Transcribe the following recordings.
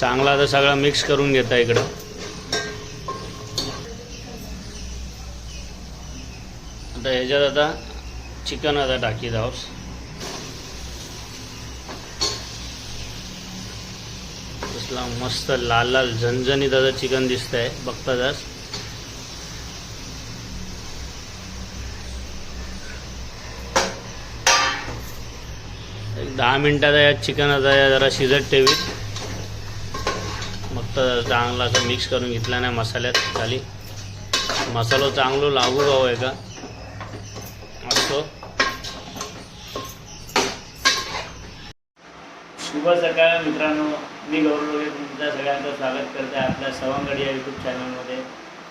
चांगला आता सगळा मिक्स करून घेता इकडं. आता ह्याच्यात आता चिकन आता टाकी आहोत. कसला मस्त लाल लाल झणझणीत आता चिकन दिसत आहे बघताच जास दहा मिनटात या चिकन आता या जरा शिजत ठेवीत. मग तर चांगला असं मिक्स करून घेतला नाही मसाल्यात खाली. मसालो चांगलो लागू गाव आहे का असतो शुभ सकाळ मित्रांनो. मी गौरव लोके तुमच्या सगळ्यांचं स्वागत करते आपल्या सवंगडी या यूट्यूब चॅनलमध्ये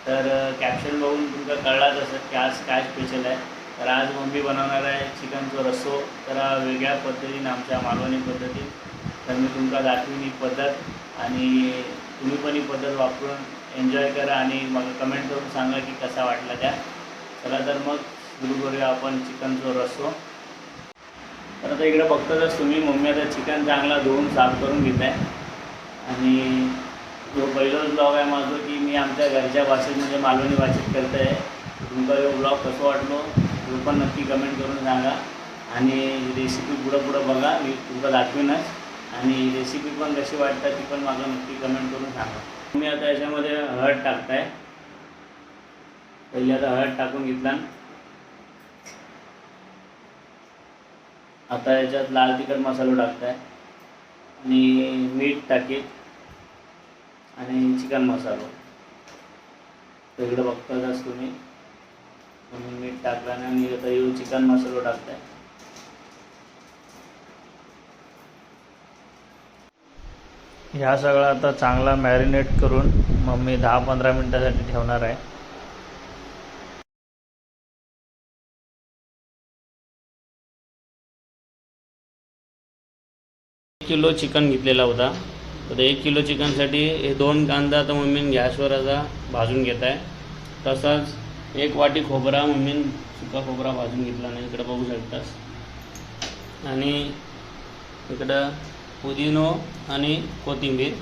तर कॅप्शन बघून तुमका कळलाच असत की आज काय स्पेशल आहे. तर आज मम्मी बनवणार आहे चिकनचं रस्सो. तर वेगळ्या पद्धतीने आमच्या मालवणी पद्धतीत तर मी तुमका दाखवीन ही पद्धत आणि तुम्ही पण ही पद्धत वापरून एन्जॉय करा आणि मग कमेंट करून सांगा की कसा वाटला त्या. चला तर मग सुरू करूया आपण चिकनचा रस्सो. तर आता इकडे बघतातच तुम्ही मम्मी आता चिकन चांगला धुवून साफ करून घेत आहे. आणि जो पहिलाच ब्लॉग आहे माझं की मी आमच्या घरच्या भाषेत म्हणजे मालवणी भाषेत करत आहे तुमचा जो ब्लॉग कसं वाटलो तो पण नक्की कमेंट करून सांगा. आणि रेसिपी पुढं पुढं बघा मी तुमका दाखवीनच. आणि रेसिपी पण कशी वाटतात ती पण माझं नक्की कमेंट करून सांगा. तुम्ही आता याच्यामध्ये हळद टाकताय. पहिले आता हळद टाकून घेतला. आता याच्यात लाल तिखट मसाला टाकताय. आणि मीठ टाकीत. आणि चिकन मसाला. तर इकडं बघताच तुम्ही. म्हणून मीठ टाकला आणि आता येऊ चिकन मसाला टाकताय. ह्या सगळा आता चांगला मॅरिनेट करून मम्मी दहा पंधरा मिनटासाठी ठेवणार आहे. एक किलो चिकन घेतलेला होता. तर एक किलो चिकनसाठी हे दोन कांदा आता मम्मी गॅसवर आता भाजून घेत आहे. तसाच एक वाटी खोबरा मम्मी सुका खोबरा भाजून घेतला नाही. इकडं बघू शकतास. आणि इकडं पुदिनो आणि कोथिंबीर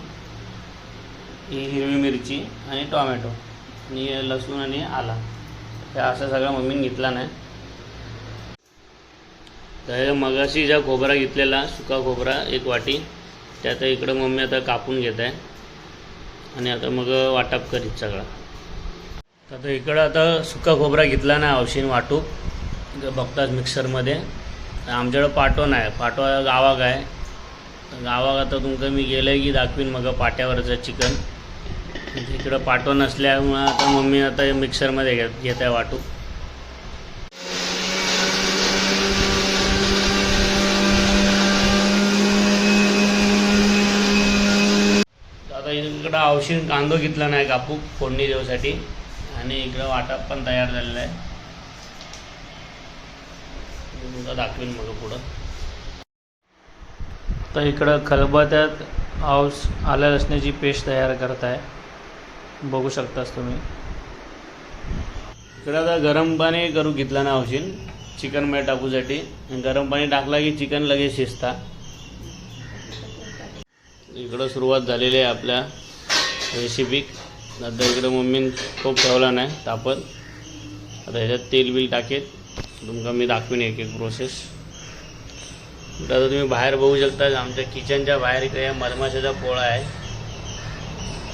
ही हिरवी मिरची आणि टोमॅटो आणि लसूण आणि आला. हे असं सगळं मम्मीने घेतला नाही. तर मगाशी ज्या खोबरा घेतलेला सुका खोबरा एक वाटी त्यात इकडं मम्मी आता कापून घेत आहे. आणि आता मग वाटप करीत सगळा. आता इकडं आता सुका खोबरा घेतला नाही औषध वाटूक इकडं बघतात मिक्सरमध्ये. आमच्याकडं पाटो नाही. पाटो गावाक आहे. तर गावाक आता तुमचं मी गेलं की दाखवीन मग पाट्यावरचं चिकन. इकडं पाटो नसल्यामुळं आता मम्मी आता मिक्सरमध्ये घेत घेत आहे वाटू. आता इकडं औषध कांदो घेतला नाही कापू फोडणी देऊसाठी. आणि इकडं वाटप पण तयार झालेलं आहे. तुला दाखवीन मग पुढं. तर इकडं खलबत्यात औस आल्या लसण्याची पेस्ट तयार करत आहे बघू शकतास तुम्ही. इकडं आता गरम पाणी करू घेतला ना औषध. चिकनमध्ये टाकूसाठी. गरम पाणी टाकला की चिकन लगेच शिजता. इकडं सुरुवात झालेली आहे आपल्या रेसिपीक आता इकडं मम्मीन खूप ठेवला नाही तापत. आता ह्याच्यात तेल बिल टाकेत. तुमका मी दाखवीन एक एक प्रोसेस तर तुम्ही बाहेर बघू शकता आमच्या किचनच्या बाहेर इकडे मधमाशाचा पोळा आहे.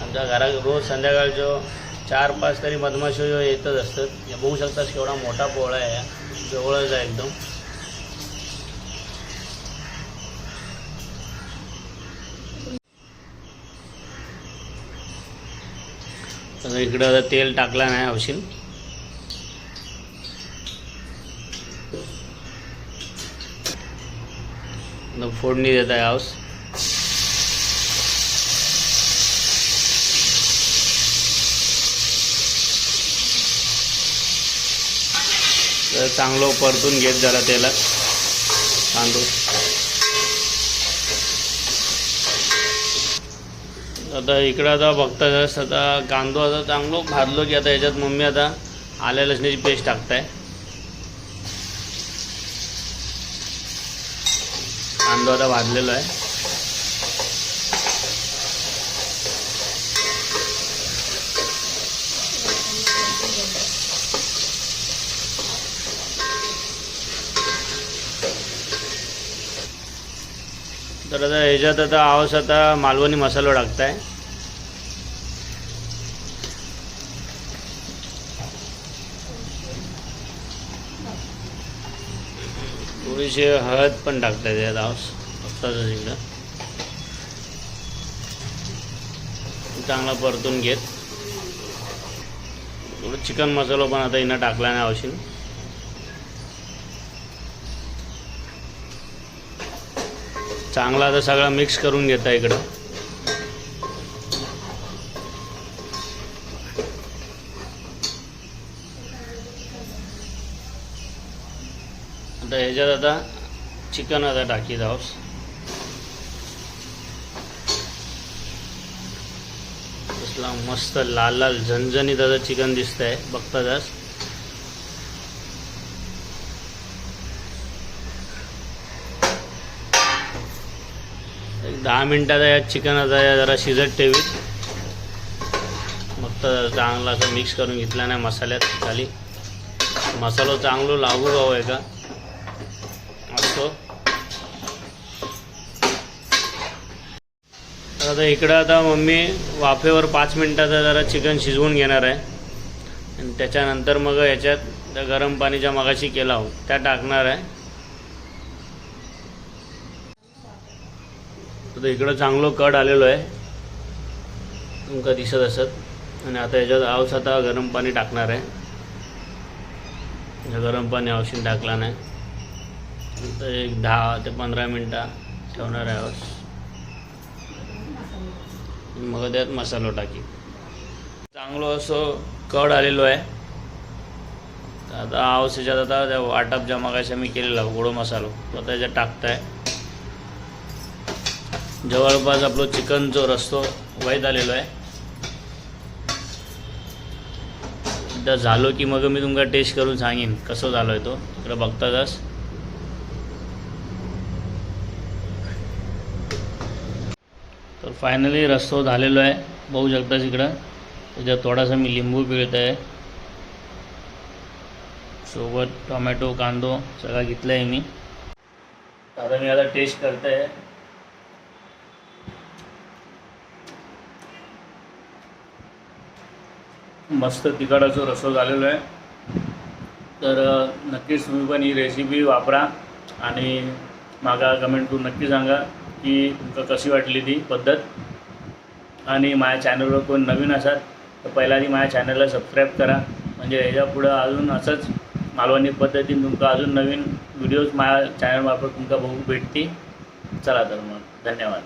आमच्या घरा रोज संध्याकाळचं चार पाच तरी मधमाशी येतच असतात. हे बघू शकतास केवढा मोठा पोळा आहे. जवळच आहे एकदम. इकडं आता तेल टाकला नाही औषध. फोडणी देत आहे हाऊस तर चांगलं परतून घेत जरा त्याला तांदूळ. आता इकडं आता बघताच आता कांदो आता चांगलो भाजलो की आता याच्यात मम्मी आता आल्या लसण्याची पेस्ट टाकताय. कांदो आता वाजलेलो आहे. तर आता ह्याच्यात आता आवाज आता मालवणी मसाला टाकताय. थोडीशी हळद पण टाकताय त्यात आवाज बघताच इकडं चांगला परतून घेत. थोडं चिकन मसाला पण आता हिनं टाकला नाही आवशील चांगला आता सगळा मिक्स करून घेता इकडं. आता ह्याच्यात आता चिकन आता टाकीत आहोत. कसला मस्त लाल लाल झणझणीत आता चिकन दिसतंय. बघताच एक दहा मिनटात यात चिकन आता जरा शिजत ठेवीत. मग तर चांगला असं मिक्स करून घेतला नाही मसाल्यात खाली. मसालो चांगलो लागू गाव आहे का? असतो तर आता इकडं आता मम्मी वाफेवर पाच मिनटाचं जरा चिकन शिजवून घेणार आहे. आणि त्याच्यानंतर मग याच्यात त्या गरम पाणीच्या मगाशी केला हो त्या टाकणार आहे. तर इकडं चांगलं कड आलेलो आहे. तुमका दिसत असत. आणि आता याच्यात आवस आता गरम पाणी टाकणार आहे. गरम पाणी आवशीन टाकला नाही. तर एक दहा ते पंधरा मिनटं ठेवणार आहे मग त्यात मसालो टाकी. चांगलो असं कड आलेलो आहे. आता आवस याच्यात आता त्या वाटप ज्या मगाशी मी केलेला गोडो मसालो. तो त्याच्यात टाकताय. जवळपास आपलं चिकन जो रस्तो वाईट आलेलो आहे. एकदा झालो की मग मी तुमका टेस्ट करून सांगेन कसं झालो आहे तो. इकडं बघताच फायनली रस्तो झालेलो आहे. बघू शकताच इकडं त्याच्यात थोडासा मी लिंबू पिळत आहे सोबत टोमॅटो कांदो सगळा घेतला आहे मी. आता मी आता टेस्ट करत आहे मस्त तिखटाचा रस्सा झालेलो आहे. तर नक्कीच तुम्ही पण ही रेसिपी वापरा आणि मागा कमेंट करून नक्की सांगा. की तुमका कशी वाटली ती पद्धत? आणि माझ्या चॅनलवर कोण नवीन असाल तर पहिला आधी माझ्या चॅनलला सबस्क्राईब करा. म्हणजे ह्याच्या पुढं अजून असंच मालवणी पद्धतीने तुमका अजून नवीन व्हिडिओज माझ्या चॅनलमार्फत तुमका बघू भेटतील. चला तर मग धन्यवाद.